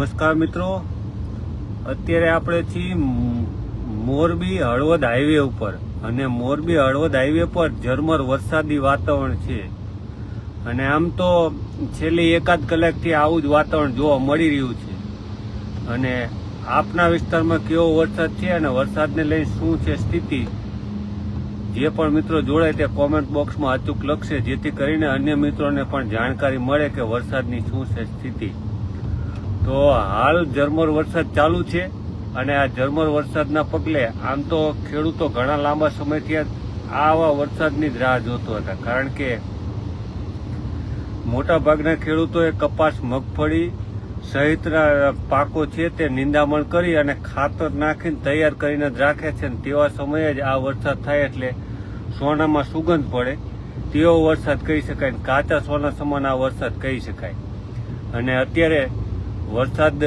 નમસ્કાર મિત્રો. અત્યારે આપણે છીએ મોરબી હળવદ હાઈવે ઉપર. અને મોરબી હળવદ હાઈવે પર ઝરમર વરસાદી વાતાવરણ છે. અને આમ તો છેલ્લી એકાદ કલાકથી આવું જ વાતાવરણ જોવા મળી રહ્યું છે. અને આપના વિસ્તારમાં કેવો વરસાદ છે અને વરસાદને લઈને શું છે સ્થિતિ? જે પણ મિત્રો જોડાય તે કોમેન્ટ બોક્સમાં અચૂક લખશે, જેથી કરીને અન્ય મિત્રોને પણ જાણકારી મળે કે વરસાદની શું છે સ્થિતિ. તો હાલ ઝરમર વરસાદ ચાલુ છે અને આ ઝરમર વરસાદના પગલે આમ તો ખેડૂતો ઘણા લાંબા સમયથી આવા વરસાદની જ રાહ જોતો હતા. કારણ કે મોટાભાગના ખેડૂતોએ કપાસ, મગફળી સહિતના પાકો છે તે નિંદામણ કરી અને ખાતર નાખીને તૈયાર કરીને જ રાખે છે અને તેવા સમયે જ આ વરસાદ થાય એટલે સોનામાં સુગંધ પડે. તેવો વરસાદ કહી શકાય કાચા સોના સમાન આ વરસાદ કહી શકાય. અને અત્યારે વરસાદ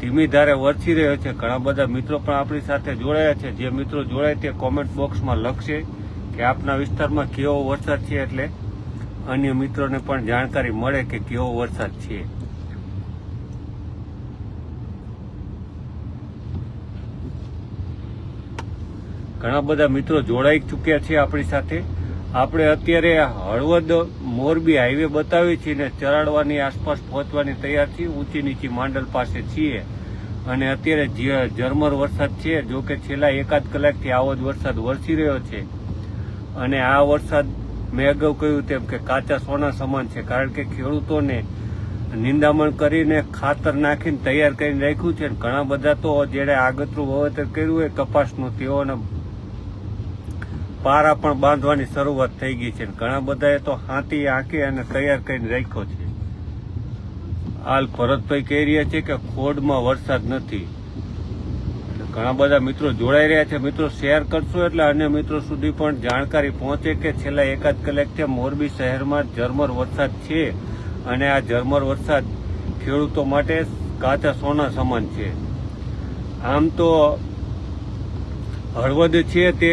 ધીમી ધારે વરસી રહ્યો છે. ઘણા બધા મિત્રો પણ આપણી સાથે જોડાયા છે. જે મિત્રો જોડાય તે કોમેન્ટ બોક્સમાં લખશે કે આપના વિસ્તારમાં કેવો વરસાદ છે એટલે અન્ય મિત્રોને પણ જાણકારી મળે કે કેવો વરસાદ છે. ઘણા બધા મિત્રો જોડાઈ ચૂક્યા છે આપણી સાથે. આપણે અત્યારે હળવદ મોરબી હાઈવે બતાવી છીએ ને ચરાડવાની આસપાસ પહોંચવાની તૈયાર છીએ. ઊંચી નીચી માંડલ પાસે છીએ. અને અત્યારે જે ઝરમર વરસાદ છે, જો કે છેલ્લા એકાદ કલાકથી આવો જ વરસાદ વરસી રહ્યો છે. અને આ વરસાદ મેં અગાઉ કહ્યું તેમ કે કાચા સોના સમાન છે, કારણ કે ખેડૂતોને નિંદામણ કરીને ખાતર નાખીને તૈયાર કરીને રાખ્યું છે. ઘણા બધા તો જેણે આગતરું વાવેતર કર્યું હોય, કપાસનું તેઓને પારા પણ બાંધવાની શરૂઆત થઈ ગઈ છે ઘણા બધાએ તો હાથી આંકી અને તૈયાર કરીને રાખ્યો છે. હાલ ભરતભાઈ કહી રહ્યા છે કે ખોડમાં વરસાદ નથી. ઘણા બધા મિત્રો જોડાઈ રહ્યા છે. મિત્રો શેર કરશો એટલે અન્ય મિત્રો સુધી પણ જાણકારી પહોંચે કે છેલ્લા એકાદ કલાકથી મોરબી શહેરમાં ઝરમર વરસાદ છે અને આ ઝરમર વરસાદ ખેડૂતો માટે કાચા સોના સમાન છે. આમ તો હળવદ છે તે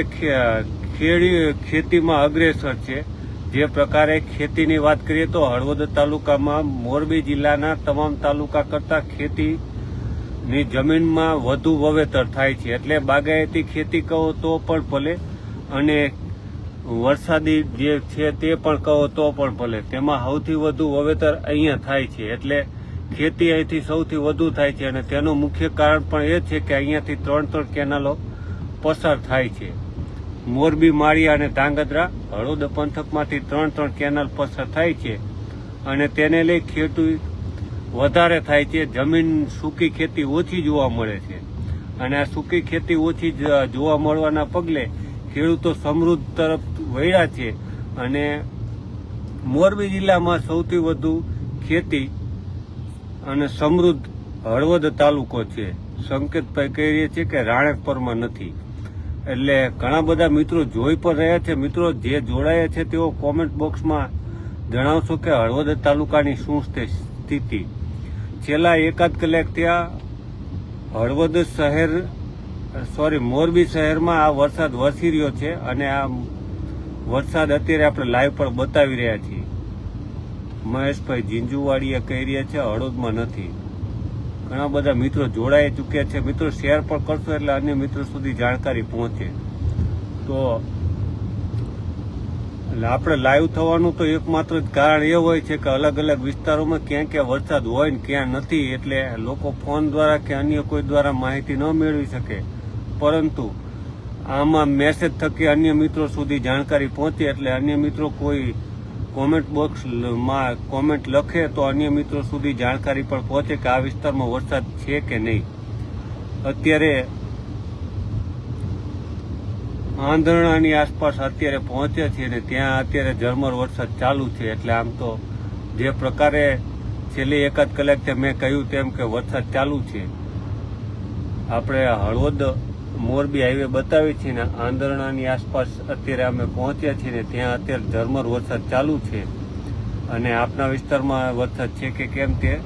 ખેડી ખેતીમાં અગ્રેસર છે. જે પ્રકારે ખેતીની વાત કરીએ તો હળવદ તાલુકામાં મોરબી જિલ્લાના તમામ તાલુકા કરતા ખેતીની જમીનમાં વધુ વાવેતર થાય છે. એટલે બાગાયતી ખેતી કહો તો પણ ભલે અને વરસાદી જે છે તે પણ કહો તો પણ ભલે. તેમાં સૌથી વધુ વાવેતર અહીંયા થાય છે. એટલે ખેતી અહીંથી સૌથી વધુ થાય છે. અને તેનું મુખ્ય કારણ પણ એ છે કે અહીંયાથી ત્રણ ત્રણ કેનાલો પસાર થાય છે. મોરબી, માળિયા અને ધાંગધ્રા હળવદ પંથકમાંથી ત્રણ ત્રણ કેનાલ પસાર થાય છે અને તેને લઈ ખેતી વધારે થાય છે. જમીન સૂકી ખેતી ઓછી જોવા મળે છે અને આ સૂકી ખેતી ઓછી જોવા મળવાના પગલે ખેડૂતો સમૃદ્ધ તરફ વળ્યા છે અને મોરબી જિલ્લામાં સૌથી વધુ ખેતી અને સમૃદ્ધ હળવદ તાલુકો છે. સંકેતભાઈ કહી રહ્યા છે કે રાણેકપરમાં નથી. એટલે ઘણા બધા મિત્રો જોઈ પણ રહ્યા છે. મિત્રો જે જોડાયા છે તેઓ કોમેન્ટ બોક્સમાં જણાવશો કે હળવદ તાલુકાની શું સ્થિ- સ્થિતિ? છેલ્લા એકાદ કલાક ત્યાં હળવદ શહેર સોરી મોરબી શહેરમાં આ વરસાદ વરસી રહ્યો છે અને આ વરસાદ અત્યારે આપણે લાઈવ પર બતાવી રહ્યા છીએ. મહેશભાઈ જીંજુવાડીએ કહી રહ્યા છે હળવદમાં નથી. ઘણા બધા મિત્રો જોડાઈ ચૂક્યા છે. મિત્રો શેર પણ કરશો એટલે અન્ય મિત્રો સુધી જાણકારી પહોંચે. તો એટલે આપણે લાઈવ થવાનું તો એકમાત્ર જ કારણ એ હોય છે કે અલગ અલગ વિસ્તારોમાં ક્યાં ક્યાં વરસાદ હોય ને ક્યાં નથી એટલે લોકો ફોન દ્વારા કે અન્ય કોઈ દ્વારા માહિતી ન મેળવી શકે. પરંતુ આમાં મેસેજ થકી અન્ય મિત્રો સુધી જાણકારી પહોંચે એટલે અન્ય મિત્રો કોઈ કોમેન્ટ બોક્સમાં કોમેન્ટ લખે તો અન્ય મિત્રો સુધી જાણકારી પણ પહોંચે કે આ વિસ્તારમાં વરસાદ છે કે નહીં. અત્યારે આંધણાની આસપાસ અત્યારે પહોંચ્યા છીએ અને ત્યાં અત્યારે ઝરમર વરસાદ ચાલુ છે. એટલે આમ તો જે પ્રકારે છેલ્લી એકાદ કલાકથી મેં કહ્યું તેમ કે વરસાદ ચાલુ છે. આપણે હળવદ મોરબી હાઈવે બતાવી છે ને આંદરણાની આસપાસ અત્યારે અમે પહોંચ્યા છીએ ને ત્યાં અત્યારે ઝરમર વરસાદ ચાલુ છે. અને આપના વિસ્તારમાં વરસાદ છે કે કેમ તે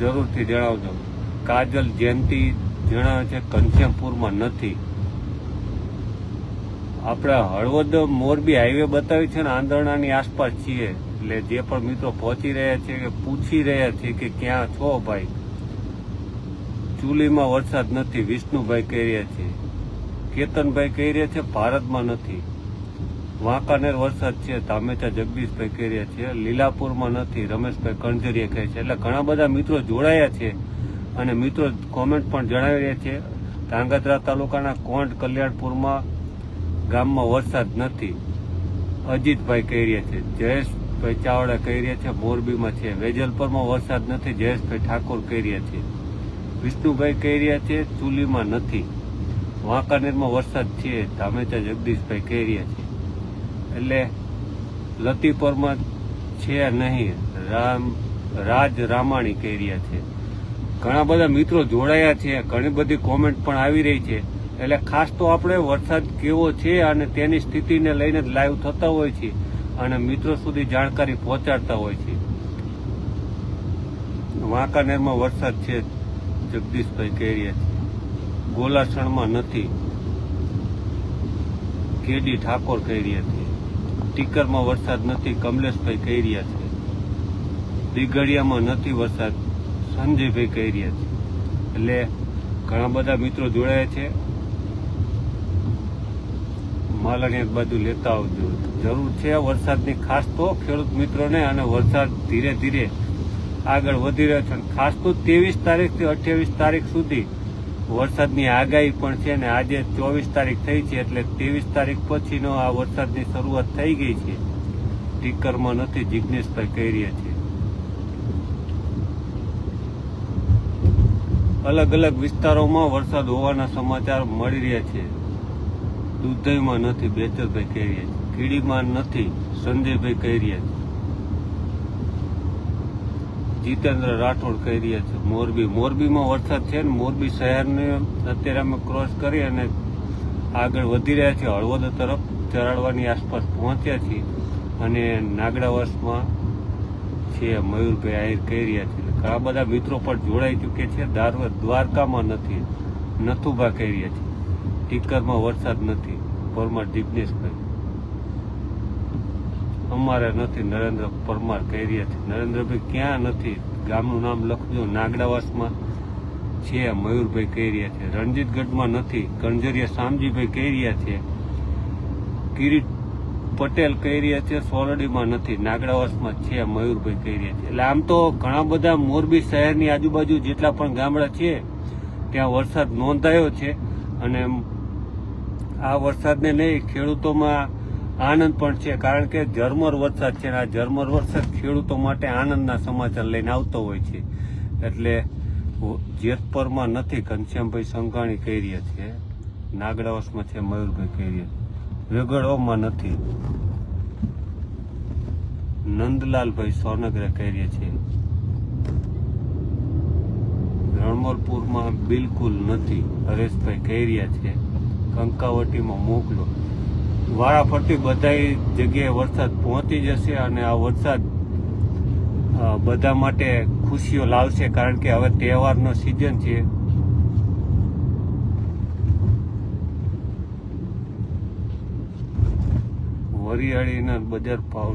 જરૂરથી જણાવજો. કાજલ જયંતિ જણાવે છે, ઘનશ્યામપુરમાં નથી. આપણે હળવદ મોરબી હાઈવે બતાવી છે ને આંદરણાની આસપાસ છીએ. એટલે જે પણ મિત્રો પહોંચી રહ્યા છે કે પૂછી રહ્યા છે કે ક્યાં છો ભાઈ? ચૂલીમાં વરસાદ નથી, વિષ્ણુભાઈ કહી રહ્યા છે. કેતનભાઈ કહી રહ્યા છે, ભારતમાં નથી. વાંકાનેર વરસાદ છે, ધામેચા જગદીશભાઈ કહી રહ્યા છે, લીલાપુરમાં નથી, રમેશભાઈ કણઝરિયા કહે છે. એટલે ઘણા બધા મિત્રો જોડાયા છે અને મિત્રો કોમેન્ટ પણ જણાવી રહ્યા છે. ધાંગધ્રા તાલુકાના કોંટ કલ્યાણપુરમાં ગામમાં વરસાદ નથી. અજીતભાઈ કહી રહ્યા છે, જયેશભાઈ ચાવડા કહી રહ્યા છે, મોરબીમાં છે. વેજલપરમાં વરસાદ નથી, જયેશભાઈ ઠાકોર કહી રહ્યા છે. વિષ્ણુભાઈ કહી રહ્યા છે, ચૂલીમાં નથી. વાંકાનેરમાં વરસાદ છે, ધામેચા જગદીશભાઈ કહી રહ્યા છે. એટલે લતીપરમાં છે નહીં, રામ, રાજ રામાણી કહી રહ્યા છે. ઘણા બધા મિત્રો જોડાયા છે, ઘણી બધી કોમેન્ટ પણ આવી રહી છે. એટલે ખાસ તો આપણે વરસાદ કેવો છે અને તેની સ્થિતિને લઈને જ લાઈવ થતા હોય છે અને મિત્રો સુધી જાણકારી પહોંચાડતા હોય છે. વાંકાનેરમાં વરસાદ છે જગદીશભાઈ છે ગોલાસણમાં નથી. કેડી ઠાકોર કહી રહ્યા છે. ટીકરમાં વરસાદ નથી, કમલેશભાઈ કહી રહ્યા છે. દિગડિયામાં નથી વરસાદ, સંજયભાઈ કહી રહ્યા છે. એટલે ઘણા બધા મિત્રો જોડાયા છે. માલાની એક બાજુ લેતા આવજો. જરૂર છે વરસાદની ખાસ તો ખેડૂત મિત્રોને અને વરસાદ ધીરે ધીરે આગળ વધી રહ્યો છે. ખાસ તો ત્રેવીસ તારીખથી અઠ્યાવીસ તારીખ સુધી વરસાદની આગાહી પણ છે અને આજે ચોવીસ તારીખ થઈ છે એટલે ત્રેવીસ તારીખ પછીનો આ વરસાદની શરૂઆત થઈ ગઈ છે. ટીકરમાં નથી જિજ્ઞેશભાઈ કહી રહ્યા છે. અલગ અલગ વિસ્તારોમાં વરસાદ હોવાના સમાચાર મળી રહ્યા છે. દુધઈમાં નથી બેચરભાઈ કહી રહ્યા છે. કીડીમાં નથી, સંજયભાઈ કહી રહ્યા છે. જીતેન્દ્ર રાઠોડ કહી રહ્યા છે, મોરબી. મોરબીમાં વરસાદ છે ને, મોરબી શહેરને અત્યારે અમે ક્રોસ કરી અને આગળ વધી રહ્યા છીએ. હળવદ તરફ ચરાડવાની આસપાસ પહોંચ્યા છીએ અને નાગડા વર્ષમાં છે મયુરભાઈ આહિર કહી રહ્યા છે. ઘણા બધા મિત્રો પણ જોડાઈ ચૂક્યા છે. દ્વારકામાં નથી, નથુભા કહી રહ્યા છે. ટીકરમાં વરસાદ નથી. પરમાર જિજ્ઞેશભાઈ અમારે નથી નરેન્દ્ર પરમાર કહી છે નરેન્દ્રભાઈ ક્યાં નથી? ગામનું નામ લખજો. નાગડાવાસમાં છે મયુરભાઈ કહી રહ્યા છે. રણજીતગઢમાં નથી. કણજરિયા શામજીભાઈ કહી રહ્યા છે. કિરીટ પટેલ કહી રહ્યા છે. સોરડીમાં નથી. નાગડાવાસમાં છે મયુરભાઈ કહી રહ્યા છે. એટલે આમ તો ઘણા બધા મોરબી શહેરની આજુબાજુ જેટલા પણ ગામડા છે, ત્યાં વરસાદ નોંધાયો છે. અને આ વરસાદને નહીં ખેડૂતોમાં આનંદ પણ છે, કારણ કે ઝરમર વરસાદ છે આ ઝરમર વરસાદ ખેડૂતો માટે આનંદના સમાચાર લઈને આવતો હોય છે. એટલે જેતપરમાં નથી ઘનશ્યામભાઈ સંઘાણી કહી છે, નાગડાવાસમાં છે મયુરભાઈ કહી રહ્યા વેગડોમાં નથી. નંદલાલભાઈ સોનગરે કહી છે, રણમલપુરમાં બિલકુલ નથી. હરેશભાઈ કહી રહ્યા છે, કંકાવટીમાં મોકલો. વારાફરતી બધા જગ્યાએ વરસાદ પહોંચી જશે અને આ વરસાદ બધા માટે ખુશીઓ લાવશે કારણ કે હવે તહેવારનો સિઝન છે. વરિયાળીના બજાર ભાવ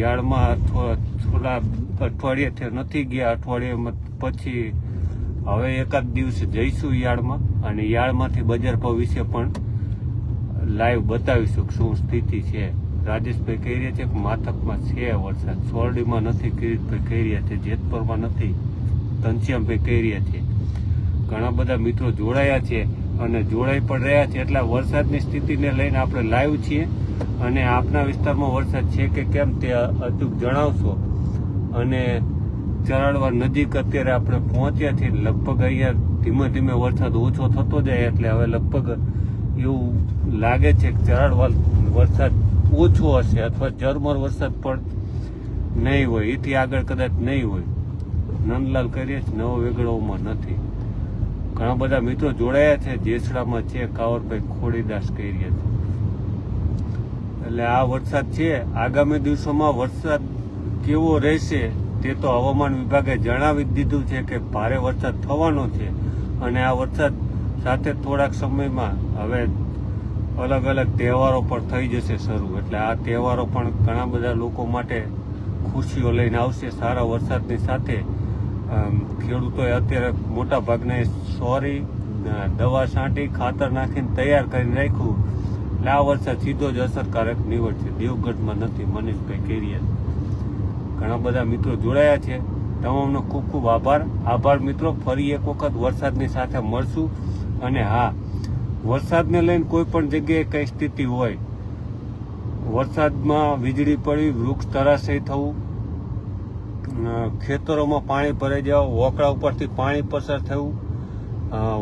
યાર્ડમાં અથવા થોડા અઠવાડિયેથી નથી ગયા, અઠવાડિયામાં પછી હવે એકાદ દિવસે જઈશું યાર્ડમાં અને યાર્ડમાંથી બજાર ભાવ વિશે પણ લાઈવ બતાવીશું શું સ્થિતિ છે. રાજેશભાઈ કહી રહ્યા છે કે માથકમાં છે વરસાદ. સોરડીમાં નથી કિરીટભાઈ કહી રહ્યા છે. જેતપુરમાં નથી. ઘનશ્યામભાઈ કહી રહ્યા છે. ઘણા બધા મિત્રો જોડાયા છે અને જોડાઈ પણ રહ્યા છે. એટલે વરસાદની સ્થિતિને લઈને આપણે લાઈવ છીએ અને આપના વિસ્તારમાં વરસાદ છે કે કેમ તે અચૂક જણાવશો. અને ચરાડવા નજીક અત્યારે આપણે પહોંચ્યા છીએ. લગભગ અહીંયા ધીમે ધીમે વરસાદ ઓછો થતો જાય એટલે હવે લગભગ એવું લાગે છે કે ચરાડવા વરસાદ ઓછો હશે અથવા ઝરમર વરસાદ પણ નહીં હોય. એથી આગળ કદાચ નહીં હોય. નંદલાલ કરીએ નવો વેગડોમાં નથી. ઘણા બધા મિત્રો જોડાયા છે, જેસડામાં છે, કાવરભાઈ ખોડીદાસ કરીએ છે એટલે આ વરસાદ છે. આગામી દિવસોમાં વરસાદ કેવો રહેશે તે તો હવામાન વિભાગે જણાવી દીધું છે કે ભારે વરસાદ થવાનો છે. અને આ વરસાદ સાથે થોડાક સમયમાં હવે અલગ અલગ તહેવારો પણ થઈ જશે શરૂ. એટલે આ તહેવારો પણ ઘણા બધા લોકો માટે ખુશીઓ લઈને આવશે. સારા વરસાદની સાથે ખેડૂતોએ અત્યારે મોટા ભાગને સોરી દવા છાંટી, ખાતર નાખીને તૈયાર કરીને રાખ્યું. એટલે આ વરસાદ સીધો જ અસરકારક નીવડશે. દેવગઢમાં નથી. મનીષભાઈ કેરિયા. ઘણા બધા મિત્રો જોડાયા છે. તમામનો ખૂબ ખૂબ આભાર. આભાર મિત્રો. ફરી એક વખત વરસાદની સાથે મળશું. અને હા વરસાદને લઈને કોઈ પણ જગ્યાએ કઈ સ્થિતિ હોય, વરસાદમાં વીજળી પડી, વૃક્ષ તરાશય થવું ખેતરોમાં પાણી ભરાઈ જવા, વોકળા ઉપરથી પાણી પસાર થવું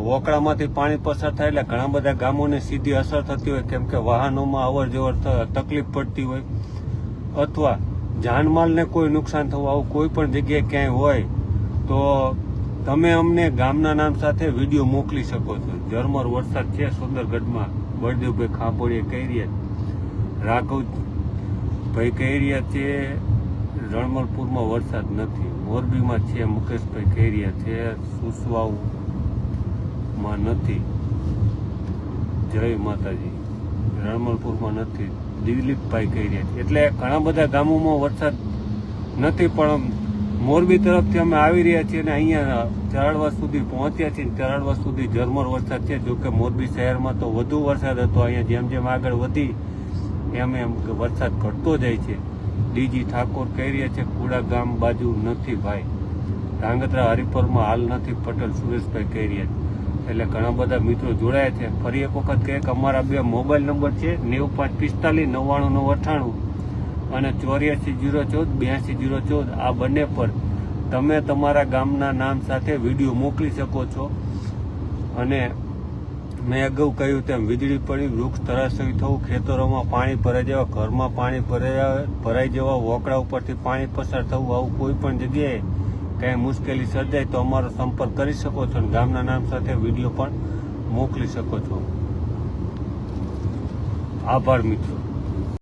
વોકળામાંથી પાણી પસાર થાય એટલે ઘણા બધા ગામોને સીધી અસર થતી હોય, કેમ કે વાહનોમાં અવર જવર તકલીફ પડતી હોય. અથવા જાનમાલને કોઈ નુકસાન થવું, આવું કોઈ પણ જગ્યાએ ક્યાંય હોય, તો તમે અમને ગામના નામ સાથે વીડિયો મોકલી શકો છો. ઝરમર વરસાદ છે સુંદરગઢમાં. બળદેવભાઈ ખાંભોળીએ કહી રહ્યા રાઘવભાઈ કહી રહ્યા છે, રણમલપુરમાં વરસાદ નથી. મોરબીમાં છે, મુકેશભાઈ કહી રહ્યા છે, સુસવાઉમાં નથી. જય માતાજી. રણમલપુરમાં નથી. દિલીપભાઈ કહી રહ્યા છે. એટલે ઘણા બધા ગામોમાં વરસાદ નથી, પણ મોરબી તરફથી અમે આવી રહ્યા છીએ અને અહીંયા ચરાડવા સુધી પહોંચ્યા છીએ ચરાડવા સુધી ઝરમર વરસાદ છે. જોકે મોરબી શહેરમાં તો વધુ વરસાદ હતો. અહીંયા જેમ જેમ આગળ વધી, એમ એમ વરસાદ ઘટતો જાય છે. ડીજી ઠાકોર કહી રહ્યા છે, કુડા ગામ બાજુ નથી ભાઈ. ધાંગધ્રા હરિપરમાં હાલ નથી, પટેલ સુરેશભાઈ કહી રહ્યા છે. એટલે ઘણા બધા મિત્રો જોડાયા છે. ફરી એક વખત કહે કે અમારા બે મોબાઈલ નંબર છે, નેવું પાંચ પિસ્તાલીસ, નવ્વાણું નવ અઠ્ઠાણું. અને ચોર્યાસી જીરો ચૌદ બ્યાસી જીરો ચૌદ, આ બંને પર તમે તમારા ગામના નામ સાથે વીડિયો મોકલી શકો છો. અને મેં અગાઉ કહ્યું તેમ વીજળી પડી, વૃક્ષ તરાશય થવું, ખેતરોમાં પાણી ભરાઈ જવા, ઘરમાં પાણી ભરાઈ ભરાઈ જવા વોકડા ઉપરથી પાણી પસાર થવું, આવું કોઈ પણ જગ્યાએ કાંઈ મુશ્કેલી સર્જાય તો અમારો સંપર્ક કરી શકો છો અને ગામના નામ સાથે વીડિયો પણ મોકલી શકો છો. આભાર મિત્રો.